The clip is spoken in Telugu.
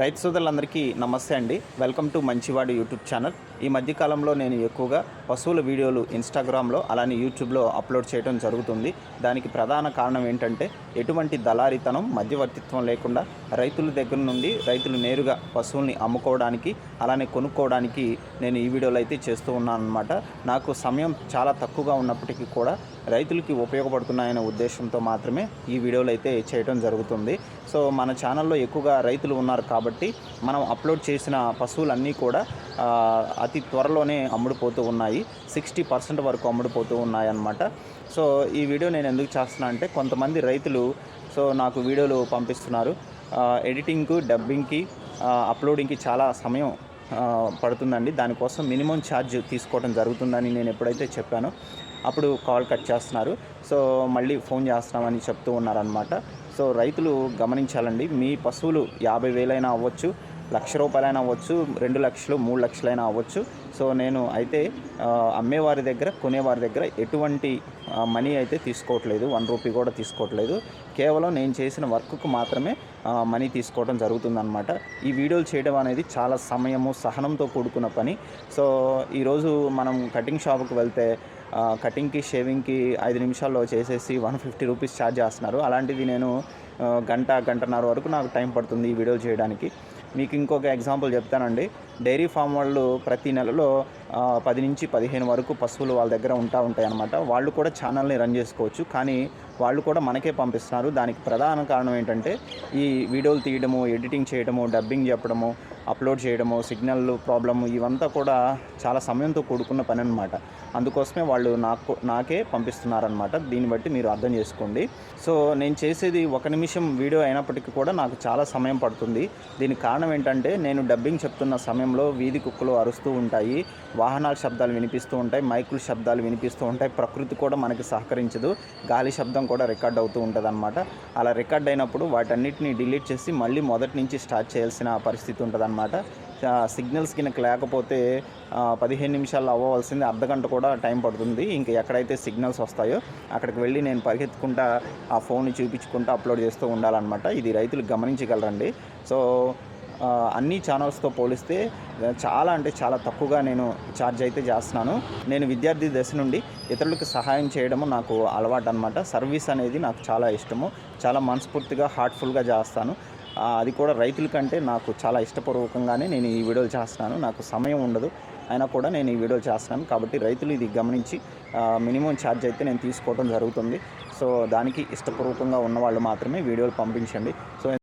రైతు సోదరులందరికీ నమస్తే అండి. వెల్కమ్ టు మంచివాడు యూట్యూబ్ ఛానల్. ఈ మధ్యకాలంలో నేను ఎక్కువగా పశువుల వీడియోలు ఇన్స్టాగ్రామ్లో అలానే యూట్యూబ్లో అప్లోడ్ చేయడం జరుగుతుంది. దానికి ప్రధాన కారణం ఏంటంటే ఎటువంటి దళారితనం మధ్యవర్తిత్వం లేకుండా రైతుల దగ్గర నుండి రైతులు నేరుగా పశువుల్ని అమ్ముకోవడానికి అలానే కొనుక్కోవడానికి నేను ఈ వీడియోలు అయితే చేస్తూ ఉన్నాను అనమాట నాకు సమయం చాలా తక్కువగా ఉన్నప్పటికీ కూడా రైతులకి ఉపయోగపడుతున్నాయనే ఉద్దేశంతో మాత్రమే ఈ వీడియోలు అయితే చేయడం జరుగుతుంది. సో మన ఛానల్లో ఎక్కువగా రైతులు ఉన్నారు కాబట్టి కాబట్టి మనం అప్లోడ్ చేసిన పశువులన్నీ కూడా అతి త్వరలోనే అమ్ముడుపోతూ ఉన్నాయి. సిక్స్టీ పర్సెంట్ వరకు అమ్ముడుపోతూ ఉన్నాయి అన్నమాట సో ఈ వీడియో నేను ఎందుకు చేస్తున్నా అంటే కొంతమంది రైతులు సో నాకు వీడియోలు పంపిస్తున్నారు. ఎడిటింగ్కు డబ్బింగ్కి అప్లోడింగ్కి చాలా సమయం పడుతుందండి. దానికోసం మినిమం ఛార్జ్ తీసుకోవడం జరుగుతుందని నేను ఎప్పుడైతే చెప్పానో అప్పుడు కాల్ కట్ చేస్తున్నారు. సో మళ్ళీ ఫోన్ చేస్తున్నామని చెప్తూ ఉన్నారనమాట సో రైతులు గమనించాలండి మీ పశువులు యాభై వేలైనా అవ్వచ్చు లక్ష రూపాయలైనా అవ్వచ్చు రెండు లక్షలు మూడు లక్షలైనా అవ్వచ్చు. సో నేను అయితే అమ్మేవారి దగ్గర కొనేవారి దగ్గర ఎటువంటి మనీ అయితే తీసుకోవట్లేదు వన్ రూపీ కూడా తీసుకోవట్లేదు. కేవలం నేను చేసిన వర్క్కు మాత్రమే మనీ తీసుకోవడం జరుగుతుందన్నమాట. ఈ వీడియోలు చేయడం అనేది చాలా సమయము సహనంతో కూడుకున్న పని. సో ఈరోజు మనం కటింగ్ షాప్కి వెళ్తే కటింగ్కి షేవింగ్కి ఐదు నిమిషాల్లో చేసేసి వన్ ఫిఫ్టీ రూపీస్ ఛార్జ్ చేస్తున్నారు. అలాంటిది నేను గంట గంటన్నర వరకు నాకు టైం పడుతుంది ఈ వీడియోలు చేయడానికి. మీకు ఇంకొక ఎగ్జాంపుల్ చెప్తానండి. డైరీ ఫామ్ వాళ్ళు ప్రతి నెలలో పది నుంచి పదిహేను వరకు పశువులు వాళ్ళ దగ్గర ఉంటా ఉంటాయి అన్నమాట వాళ్ళు కూడా ఛానల్ని రన్ చేసుకోవచ్చు. కానీ వాళ్ళు కూడా మనకే పంపిస్తున్నారు. దానికి ప్రధాన కారణం ఏంటంటే ఈ వీడియోలు తీయడము ఎడిటింగ్ చేయడము డబ్బింగ్ చెప్పడము అప్లోడ్ చేయడము సిగ్నల్ ప్రాబ్లమ్ ఇవంతా కూడా చాలా సమయంతో కూడుకున్న పని అనమాట అందుకోసమే వాళ్ళు నాకు నాకే పంపిస్తున్నారనమాట దీన్ని బట్టి మీరు అర్థం చేసుకోండి. సో నేను చేసేది ఒక నిమిషం వీడియో అయినప్పటికీ కూడా నాకు చాలా సమయం పడుతుంది. దీనికి కారణం ఏంటంటే నేను డబ్బింగ్ చెప్తున్న సమయం సమయంలో వీధి కుక్కలు అరుస్తూ ఉంటాయి. వాహనాల శబ్దాలు వినిపిస్తూ ఉంటాయి. మైకుల శబ్దాలు వినిపిస్తూ ఉంటాయి. ప్రకృతి కూడా మనకి సహకరించదు. గాలి శబ్దం కూడా రికార్డ్ అవుతూ ఉంటుంది అనమాట అలా రికార్డ్ అయినప్పుడు వాటన్నిటిని డిలీట్ చేసి మళ్ళీ మొదటి నుంచి స్టార్ట్ చేయాల్సిన పరిస్థితి ఉంటుంది అనమాట సిగ్నల్స్ కింద లేకపోతే పదిహేను నిమిషాల్లో అవ్వవలసింది. అర్ధగంట కూడా టైం పడుతుంది. ఇంకా ఎక్కడైతే సిగ్నల్స్ వస్తాయో అక్కడికి వెళ్ళి నేను పరిగెత్తుకుంటా ఆ ఫోన్ చూపించుకుంటూ అప్లోడ్ చేస్తూ ఉండాలన్నమాట. ఇది రైతులు గమనించగలరండి. సో అన్ని ఛానల్స్తో పోలిస్తే చాలా అంటే చాలా తక్కువగా నేను ఛార్జ్ అయితే చేస్తున్నాను. నేను విద్యార్థి దశ నుండి ఇతరులకు సహాయం చేయడము నాకు అలవాటు అనమాట సర్వీస్ అనేది నాకు చాలా ఇష్టము. చాలా మనస్ఫూర్తిగా హార్ట్ఫుల్గా చేస్తాను. అది కూడా రైతుల కంటే నాకు చాలా ఇష్టపూర్వకంగానే నేను ఈ వీడియోలు చేస్తున్నాను. నాకు సమయం ఉండదు అయినా కూడా నేను ఈ వీడియోలు చేస్తున్నాను. కాబట్టి రైతులు ఇది గమనించి మినిమం ఛార్జ్ అయితే నేను తీసుకోవడం జరుగుతుంది. సో దానికి ఇష్టపూర్వకంగా ఉన్నవాళ్ళు మాత్రమే వీడియోలు పంపించండి. సో